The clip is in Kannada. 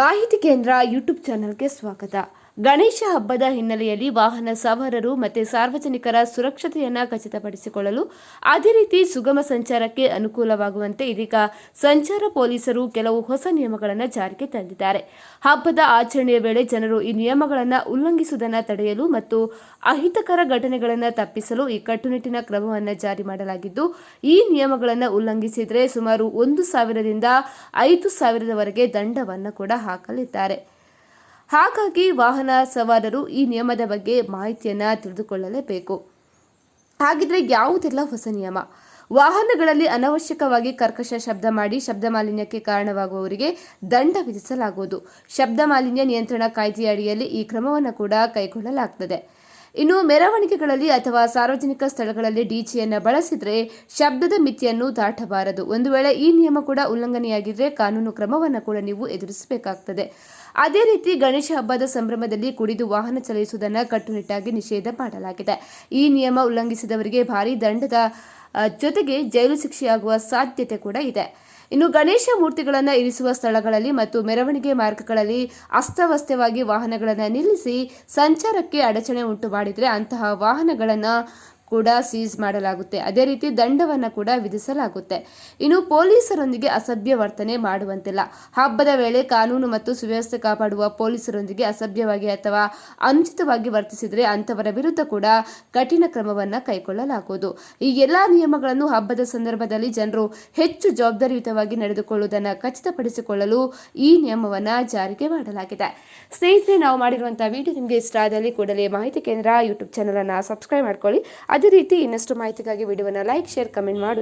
ಮಾಹಿತಿ ಕೇಂದ್ರ ಯೂಟ್ಯೂಬ್ ಚಾನಲ್ಗೆ ಸ್ವಾಗತ. ಗಣೇಶ ಹಬ್ಬದ ಹಿನ್ನೆಲೆಯಲ್ಲಿ ವಾಹನ ಸವಾರರು ಮತ್ತು ಸಾರ್ವಜನಿಕರ ಸುರಕ್ಷತೆಯನ್ನು ಖಚಿತಪಡಿಸಿಕೊಳ್ಳಲು ಅದೇ ರೀತಿ ಸುಗಮ ಸಂಚಾರಕ್ಕೆ ಅನುಕೂಲವಾಗುವಂತೆ ಇದೀಗ ಸಂಚಾರ ಪೊಲೀಸರು ಕೆಲವು ಹೊಸ ನಿಯಮಗಳನ್ನು ಜಾರಿಗೆ ತಂದಿದ್ದಾರೆ. ಹಬ್ಬದ ಆಚರಣೆಯ ವೇಳೆ ಜನರು ಈ ನಿಯಮಗಳನ್ನು ಉಲ್ಲಂಘಿಸುವುದನ್ನು ತಡೆಯಲು ಮತ್ತು ಅಹಿತಕರ ಘಟನೆಗಳನ್ನು ತಪ್ಪಿಸಲು ಈ ಕಟ್ಟುನಿಟ್ಟಿನ ಕ್ರಮವನ್ನು ಜಾರಿ ಮಾಡಲಾಗಿದ್ದು, ಈ ನಿಯಮಗಳನ್ನು ಉಲ್ಲಂಘಿಸಿದರೆ ಸುಮಾರು ಒಂದು ಸಾವಿರದಿಂದ ಐದು ಸಾವಿರದವರೆಗೆ ದಂಡವನ್ನು ಕೂಡ ಹಾಕಲಿದ್ದಾರೆ. ಹಾಗಾಗಿ ವಾಹನ ಸವಾರರು ಈ ನಿಯಮದ ಬಗ್ಗೆ ಮಾಹಿತಿಯನ್ನು ತಿಳಿದುಕೊಳ್ಳಲೇಬೇಕು. ಹಾಗಿದ್ರೆ ಯಾವುದೆಲ್ಲ ಹೊಸ ನಿಯಮ? ವಾಹನಗಳಲ್ಲಿ ಅನವಶ್ಯಕವಾಗಿ ಕರ್ಕಶ ಶಬ್ದ ಮಾಡಿ ಶಬ್ದ ಮಾಲಿನ್ಯಕ್ಕೆ ಕಾರಣವಾಗುವವರಿಗೆ ದಂಡ ವಿಧಿಸಲಾಗುವುದು. ಶಬ್ದ ಮಾಲಿನ್ಯ ನಿಯಂತ್ರಣ ಕಾಯ್ದೆಯ ಅಡಿಯಲ್ಲಿ ಈ ಕ್ರಮವನ್ನು ಕೂಡ ಕೈಗೊಳ್ಳಲಾಗುತ್ತದೆ ಇನ್ನು ಮೆರವಣಿಗೆಗಳಲ್ಲಿ ಅಥವಾ ಸಾರ್ವಜನಿಕ ಸ್ಥಳಗಳಲ್ಲಿ ಡಿಜೆಯನ್ನು ಬಳಸಿದರೆ ಶಬ್ದದ ಮಿತಿಯನ್ನು ದಾಟಬಾರದು. ಒಂದು ವೇಳೆ ಈ ನಿಯಮ ಕೂಡ ಉಲ್ಲಂಘನೆಯಾಗಿದ್ದರೆ ಕಾನೂನು ಕ್ರಮವನ್ನು ಕೂಡ ನೀವು ಎದುರಿಸಬೇಕಾಗ್ತದೆ. ಅದೇ ರೀತಿ ಗಣೇಶ ಹಬ್ಬದ ಸಂಭ್ರಮದಲ್ಲಿ ಕುಡಿದು ವಾಹನ ಚಲಿಸುವುದನ್ನು ಕಟ್ಟುನಿಟ್ಟಾಗಿ ನಿಷೇಧ ಮಾಡಲಾಗಿದೆ. ಈ ನಿಯಮ ಉಲ್ಲಂಘಿಸಿದವರಿಗೆ ಭಾರೀ ದಂಡದ ಜೊತೆಗೆ ಜೈಲು ಶಿಕ್ಷೆಯಾಗುವ ಸಾಧ್ಯತೆ ಕೂಡ ಇದೆ. ಇನ್ನು ಗಣೇಶ ಮೂರ್ತಿಗಳನ್ನು ಇರಿಸುವ ಸ್ಥಳಗಳಲ್ಲಿ ಮತ್ತು ಮೆರವಣಿಗೆ ಮಾರ್ಗಗಳಲ್ಲಿ ಅಸ್ತವ್ಯಸ್ತವಾಗಿ ವಾಹನಗಳನ್ನು ನಿಲ್ಲಿಸಿ ಸಂಚಾರಕ್ಕೆ ಅಡಚಣೆ ಉಂಟು ಮಾಡಿದರೆ ಅಂತಹ ವಾಹನಗಳನ್ನು ಕೂಡ ಸೀಸ್ ಮಾಡಲಾಗುತ್ತೆ. ಅದೇ ರೀತಿ ದಂಡವನ್ನು ಕೂಡ ವಿಧಿಸಲಾಗುತ್ತೆ. ಇನ್ನು ಪೊಲೀಸರೊಂದಿಗೆ ಅಸಭ್ಯ ವರ್ತನೆ ಮಾಡುವಂತಿಲ್ಲ. ಹಬ್ಬದ ವೇಳೆ ಕಾನೂನು ಮತ್ತು ಸುವ್ಯವಸ್ಥೆ ಕಾಪಾಡುವ ಪೊಲೀಸರೊಂದಿಗೆ ಅಸಭ್ಯವಾಗಿ ಅಥವಾ ಅನುಚಿತವಾಗಿ ವರ್ತಿಸಿದರೆ ಅಂಥವರ ವಿರುದ್ಧ ಕೂಡ ಕಠಿಣ ಕ್ರಮವನ್ನು ಕೈಗೊಳ್ಳಲಾಗುವುದು. ಈ ಎಲ್ಲ ನಿಯಮಗಳನ್ನು ಹಬ್ಬದ ಸಂದರ್ಭದಲ್ಲಿ ಜನರು ಹೆಚ್ಚು ಜವಾಬ್ದಾರಿಯುತವಾಗಿ ನಡೆದುಕೊಳ್ಳುವುದನ್ನು ಖಚಿತಪಡಿಸಿಕೊಳ್ಳಲು ಈ ನಿಯಮವನ್ನು ಜಾರಿಗೆ ಮಾಡಲಾಗಿದೆ. ಸ್ನೇಹಿತರೆ, ನಾವು ಮಾಡಿರುವಂತಹ ವಿಡಿಯೋ ನಿಮಗೆ ಇಷ್ಟ ಆದಲ್ಲಿ ಕೂಡಲೇ ಮಾಹಿತಿ ಕೇಂದ್ರ ಯೂಟ್ಯೂಬ್ ಚಾನಲನ್ನು ಸಬ್ಸ್ಕ್ರೈಬ್ ಮಾಡ್ಕೊಳ್ಳಿ. ಅದೇ ರೀತಿ ಇನ್ನಷ್ಟು ಮಾಹಿತಿಗಾಗಿ ವಿಡಿಯೋವನ್ನು ಲೈಕ್ ಶೇರ್ ಕಮೆಂಟ್ ಮಾಡಿ.